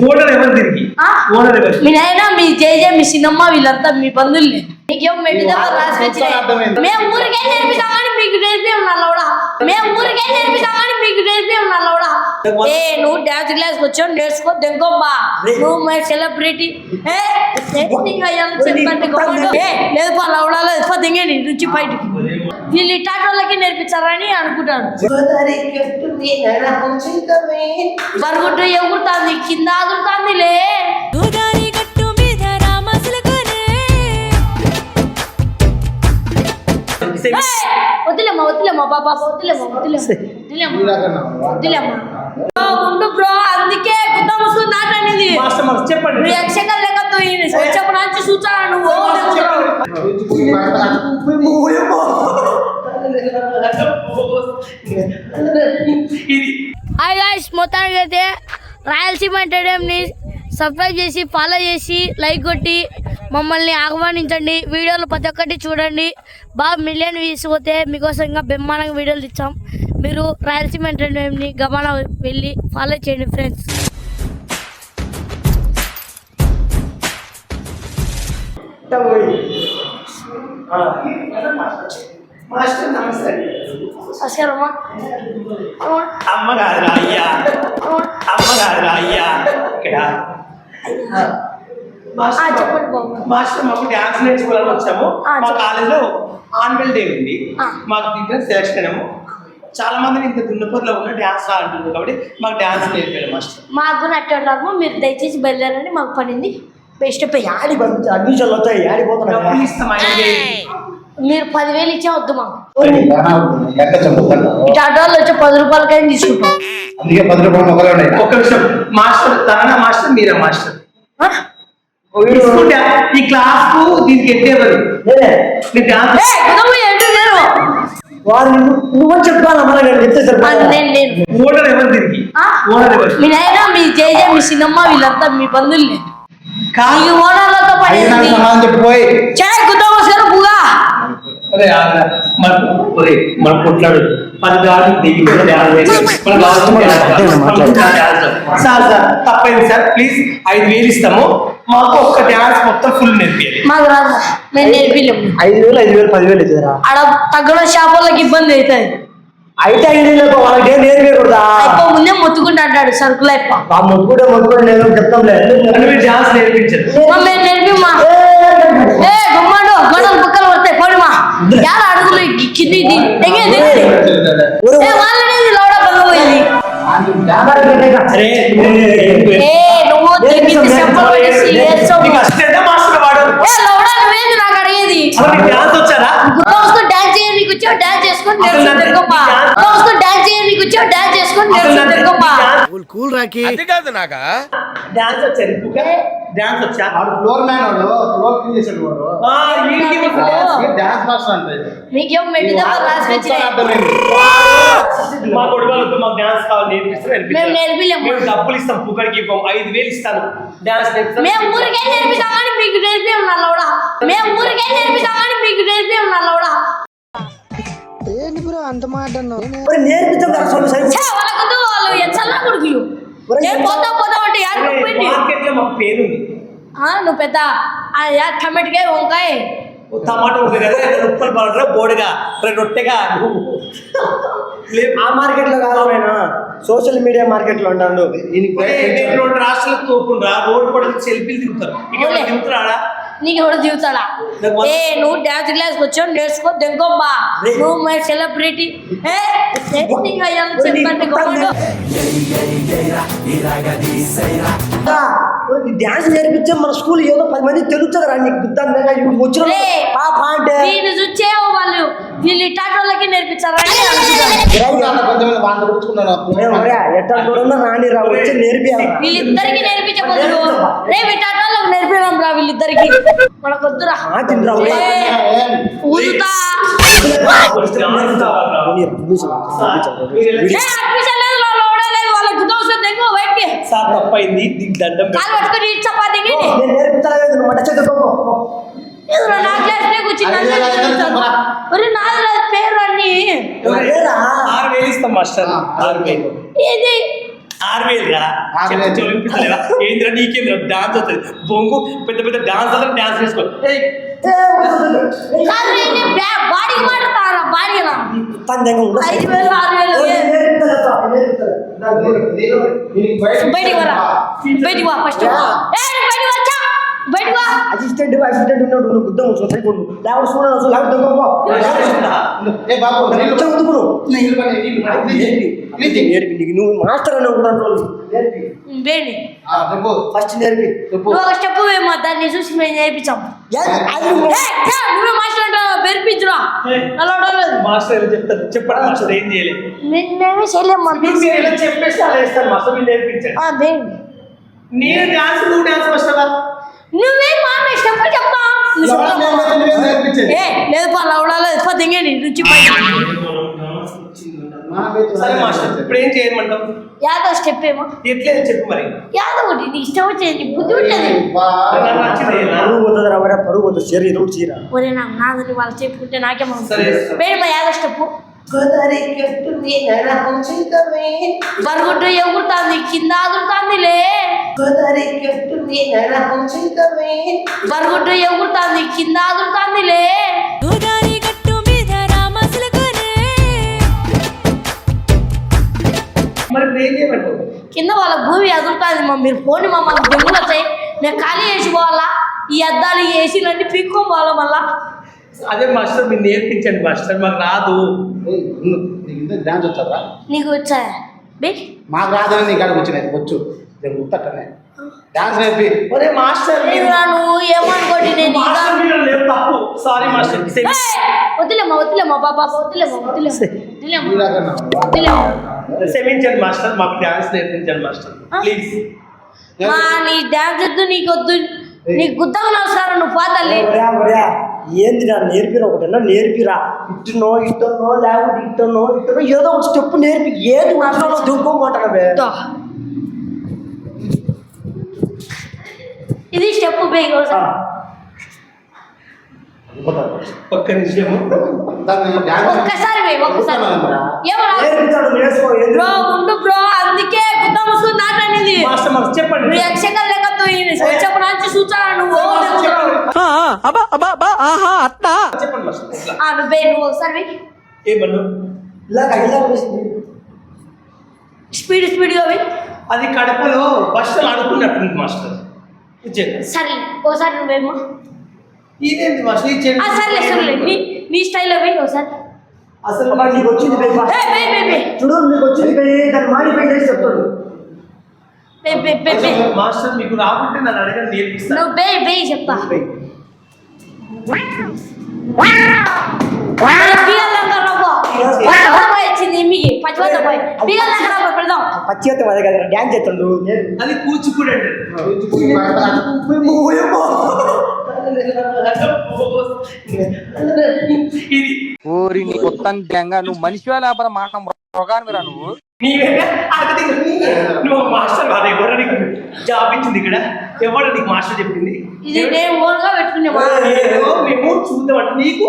Owner ఎవరు ఆ? Owner ఎవరు? మీ నాయన మీ జేజే మీ సిన్నమ్మ వీళ్ళంతా మీ బంధువులే నీకేం దెబ్బ రాసి అర్థమైంది. మేము ఊరికే నేర్పిస్తాం కానీ మీకు నేర్పి ఉన్నాను కూడా మేము ఊరికే నేర్పిస్తాం కానీ మీకు నేర్పి ఉన్నాను కూడా ఏ నువ్వు డాన్స్ క్లాస్ వచ్చావు నేర్చుకో దెంకోమ్మా నువ్వు మై సెలబ్రిటీ ఏ చెప్పండి. ఏ లేదు పా దిగండి నుంచి బయటికి. వీళ్ళు ఇట్లాంటి వాళ్ళకి నేర్పించారని అనుకుంటాను బరుగుట్టు ఎగురుతాంది కింద ఆదురుతాందిలే గోదారి గట్టు మీద రామసులకొనే ఏయ్! వదిలేమ్మా వదిలేమ్మా బాబా వదిలేమ్మా వదిలేమ్మా వదిలేమ్మా వదిలేమ్మా ఆ, ఉండు బ్రో అందుకే రాయలసీమ ఎంటర్టైన్మెంట్ని సబ్స్క్రైబ్ చేసి ఫాలో చేసి లైక్ కొట్టి మమ్మల్ని ఆహ్వానించండి. వీడియోలు ప్రతి ఒక్కటి చూడండి. బాగా మిలియన్ వ్యూస్ పోతే మీకోసం ఇంకా బ్రహ్మాండంగా వీడియోలు ఇచ్చాం మీరు రాయలసీమ ఎంటర్టైన్మెంట్ని గమన వెళ్ళి ఫాలో చేయండి ఫ్రెండ్స్ మాస్టర్ నమస్తే నమస్కారమ్మా అమ్మ కాదురా అయ్యా అమ్మ కాదురా అయ్యా ఇక్కడ మాస్టర్ చెప్పండి మాస్టర్ మాకు డ్యాన్స్ నేర్చుకోవాలని వచ్చాము మా. కాలేజీలో ఆన్యువల్ డే ఉంది. మాకు దీంట్లో సెలక్షన్ ఏమో చాలా మందిని ఇంత దున్నపోతులో ఉన్న డ్యాన్స్ అంటున్నారు కాబట్టి మాకు డ్యాన్స్ నేర్పారు మాస్టర్ మాకు నట్టరాము మీరు దయచేసి బయలుదేరండి మాకు పనింది బెస్ట్ పంపించి అడ్మిషన్లు వచ్చాయి యాడి మీరు పదివేలు ఇచ్చే వద్దు మాకు. వచ్చి పది రూపాయలకైనా తీసుకుంటాం? అందుకే పది రూపాయలు మొక్కలు ఉన్నాయి. ఒక్క నిమిషం. మాస్టర్ తన మాస్టర్ మీరా మాస్టర్? ఈ క్లాస్కు దీనికి నేను వారు నువ్వని చెప్పాలి? చెప్తే ఎవరు దీనికి? ఎవరు? మీ నాయన మీ మీ వీళ్ళంతా మీ బంధువులే. ఓనర్లతో గుద్దవసరం పుగా అరే. మన ఒరే మన కొట్లాడు. పది దాడి దిగి. సార్ సార్ తప్పైంది సార్. ప్లీజ్ ఐదు వేలు ఇస్తాము. మాకు ఒక్క డ్యాన్స్ మొత్తం ఫుల్ నేర్పియాలి. మాకు రాదు మేము నేర్పిలేము ఐదు వేలు ఐదు వేలు పదివేలు ఇచ్చారా? ఆడ తగ్గడం షాప్ వాళ్ళకి ఇబ్బంది అవుతుంది. అయితే ఐదు వేలు వాళ్ళకి అయిపో ముందే మొత్తుకుంటూ అంటాడు సరుకులు అయిపో. ఆ నేను మీరు డ్యాన్స్ నేర్పించారు. మేము నేర్పిమా ఏ గుమ్మాడు గొడవలు బుక్కలు యాడ అడుగులు ఈ కింది ఇది తెగే దిగది ఏ వాళ్ళనేది లోడ బంగపోయింది అరే ఏ నువ్వు తెగింది చెప్పలు. నీకు అసిస్టెంట్ మాస్టర్ వాడు. ఏ లోడ నువ్వేంది నాకు అడిగేది? అసలు నీకు డ్యాన్స్ వచ్చారా? గుర్తొస్తూ డాన్స్ చేయ నీకు వచ్చావు డాన్స్ చేసుకొని నాకు తిరగమ్మా. ఈ డాన్స్- గుర్తొస్తూ డాన్స్ చేయ నీకు వచ్చావు డాన్స్ చేసుకొని నేర్చుకుని నాకు ఈ తిరగమ్మా. డ్యాన్స్- అది కాదు నాకా. డాన్స్ వచ్చారు. డాన్స్ వచ్చా? వాడు ఫ్లోర్ మ్యాన్ వాడు ఫ్లోర్ క్లీన్ చేసాడు వాడు. ఆ, వీడికి. డాన్స్ మాస్టర్ అంటే మీకేం దెబ్బ రాసి వచ్చినాయి అర్థమైంది. మా కొడుకు మాకు డాన్స్ కావాలి నేర్పిస్తే మేము నేర్పిలేము. మేము డబ్బులు ఇస్తాం పుక్కడికి ఇవ్వం ఐదు వేలు ఇస్తాను. డాన్స్ నేర్పిస్తాం మేము ఊరికే నేర్పిస్తాం కానీ మీకు నేర్పి ఉన్నాను కూడా మేము ఊరికే నేర్పిస్తాం కానీ మీకు నేర్పి ఉన్నాను కూడా మరి నేర్పించాం కదా సొల్లు సరి. ఛే, వాళ్ళకొద్దు వాళ్ళు ఎచ్చల్లా కొడుకులు. నేను పోతా పోతా అంటే యాడ్ పోయింది? లో మాకు పేరుంది. ఆ, నువ్వు పెద్ద టమాటకాయ వంకాయ. టమాటా ఉంది కదా ఉప్పల్ పడరా బోడుగా రొట్టెగా. నువ్వు. ఆ మార్కెట్లో కాదు ఆయన సోషల్ మీడియా మార్కెట్లో ఉంటాడు దీనికి ఒరే, నేను రెండు రాష్ట్రాలకు తోపుండ్రా రోడ్ పడక సెల్ఫీలు దిగుతారు. ఇక ఓలే. నీకు ఎవరు జీవితాడా నాకు మొత్తం- ఏ నువ్వు డాన్స్ క్లాస్ వచ్చావు నేర్చుకో దెంకోమ్మా నువ్వు మై సెలబ్రిటీ. డాన్స్ నేర్పించే మన స్కూల్ ఏదో పది మంది తెలుస్తుందిరా నీకు గుద్దంగా వచ్చిన లే. పాప అంటే. వీళ్ళు చూసే వాళ్ళు. వీళ్ళు ఇటాటి వాళ్ళకి నేర్పించారని అనుకుంటారు కొంచెం వాళ్ళ గుర్తుకున్నాను ఎట్లా చూడన్నా రాని రా వచ్చి నేర్పియాలి? వీళ్ళిద్దరికి నేర్పించే బదులు రే ఇటాటి వాళ్ళకి నేర్పినాం రా వీళ్ళిద్దరికి. ఎలా ఏ అడ్మిషన్ లేదు లో- లోడే లేదు. వాళ్ళకి దోశ దెంగో బయటికి సార్ తప్పైంది. దీనికి దండం. కాలు పట్టుకొని ఈ చపాతీకి నేను నేర్పిస్తాను మట చదువుకో ఎదురు నా కూర్చుని చెప్పరా? ఒరే నాది పేరు అన్ని. లేరా? ఆరు వేలు ఇస్తాం మాస్టర్. ఆరు వేలు. ఇది ఆరు వేలు వేలు. చూపించలేవా ఏంద్రా నీకేంద్రా డాన్స్ వస్తుంది బొంగు పెద్ద పెద్ద డాన్స్ అలా డాన్స్ చేసుకో కాదు అసిస్టెంట్ అసిస్టెంట్ ఉన్నాడు నువ్వు గుద్దం సరిపోడు లేకపోతే చూడాలి లేకపోతే దొంగ ఏ బాబు నేర్పి నీకు నువ్వు మాస్టర్ అని కూడా నేర్పి. వేడి చెప్పు. ఫస్ట్ నేర్పి. చెప్పు. ఒక స్టెప్ వేయమ్మా దాన్ని చూసి మేము అది నువ్వు- నువ్వే మాట్లాడుతున్నావు బెరిపించురా నల్లవడలేదు మాస్టర్ చెప్తారు. చెప్పండి మాస్టర్ ఏం చేయలేదు. నేనే చెప్పేసి అలా వేస్తాను మాస్టర్ మీరు నేర్పించండి. నేను డాన్స్ నువ్వు డాన్స్ మాస్టర్ నువ్వే మా స్టెప్. ఏ లేదు పా లవడాలేదు పా దింగండి నుంచి పై సరే మాస్టర్ ఇప్పుడు ఏం చేయమంటావు? యాదవ్ స్టెప్ ఏమో. ఎట్లేదు చెప్పు మరి. యాదవ్ ఒకటి నీ ఇష్టం వచ్చేది నీ బుద్ధి ఉంటుంది. నాకు? పరుగు పోతుంది రా మరి? పరుగు పోతుంది. చీర ఇది కూడా చీర. ఒరే నాకు నాదని వాళ్ళు చెప్పుకుంటే నాకేమో సరే. వేడి మా యాదవ్ స్టెప్. బరుగుడ్డు ఎగురుతాంది కింద ఆదురుతాందిలే బరుగుడ్డు ఎగురుతాంది కింద ఆదురుతాందిలే ఏం చేయమంటావు? కింద వాళ్ళ భూమి ఎదురుతాంది మా మీరు పోని మా మాకు దెంగులు వచ్చాయి నేను ఖాళీ వేసుకోవాలా ఈ అద్దాలు ఈ ఏసీలన్నీ పీక్కోవాలా మళ్ళా? అదే మాస్టర్ మీరు నేర్పించండి మాస్టర్. మాకు రాదు. నీకు ఇంత డాన్స్ వచ్చారా నీకు వచ్చా? బే. మాకు రాదని నీ కాడికి వచ్చినాయి. వచ్చు. నేను గుర్తట్టనే డాన్స్ నేర్పి. ఒరే మాస్టర్ మీరు నువ్వు ఏమనుకోండి నేను తప్పు. Sorry master! వద్దులేమ్మా వద్దులేమ్మా బాబా వద్దులేమ్మా వద్దులేమ్మా వద్దులేమ్మా. నీలాగన్నా వద్దులేమ్మా. క్షమించండి మాస్టర్ మాకు డాన్స్ నేర్పించండి మాస్టర్ ప్లీజ్ మా నీ డాన్స్ వద్దు నీకు వద్దు. నీకు గుద్దగా నమస్కారం నువ్వు పోతల్లి ఏంది నా నేర్పిరా ఒకటన్నా నేర్పిరా. ఇట్టునో ఇట్టనో లేకపోతే ఇట్టనో ఇట్టనో ఏదో ఒక స్టెప్ నేర్పి. ఏది మాట్లాడో దుంకోమంటాను బే? ఇది స్టెప్ బేగ్ ఒక్క నిమిషము దాన్ని డాన్స్ ఒక్కసారి బే ఒక్కసారి కూర్చోమన్నరా? ఏమన్నా నేర్పించాడు నేర్చుకో ఏంది? బ్రో ఉండు బ్రో అందుకే గుద్ద ముసుకుని నాటనేది మాస్టర్ మాకు చెప్పండి. నువ్వు యక్షకం లేకపోతే వచ్చేపు నుంచి చూచాను నువ్వు? చెప్పండి. చెప్పండి మాస్టర్ ఇట్లా. ఆ నువ్వే నువ్వు ఒకసారి. ఏమన్నా. స్పీడ్ స్పీడ్గా అది కడపలో బస్సులు అనుకున్నట్టుంది మాస్టర్. సరే ఒకసారి నువ్వేమో. ఇదేంటి మాస్టర్ ఆ ఇచ్చేయండి సర్లే సర్లే నీ నీ స్టైల్లో పోయి ఒకసారి. అసలు నీకు వచ్చింది బే. చూడు నీకు వచ్చింది బే, దాన్ని మాడిఫై చేసి చెప్తాడు. బే బే బే బే. మాస్టర్ మీకు రాకుంటే నన్ను అడగండి నేర్పిస్తాను నువ్వు బే బే చెప్తా. మీకు పోయి బీగల్లంగా రాబో పెడదాం. పచ్చి చేత అదే కదా డ్యాన్స్ చేస్తాడు. అది కూచిపూడి అంటే. కూచిపూడి పాట. ఓరి నీ కొత్త దెంగ నువ్వు మనిషి లేకపోతే మాట మృగానివిరా నువ్వు? నీవే అడగది నువ్వు మాస్టర్ కాదు ఎవరు నీకు జాబ్ ఇచ్చింది ఇక్కడ? ఎవరు నీకు మాస్టర్ చెప్పింది? మేము చూద్దామంటే నీకు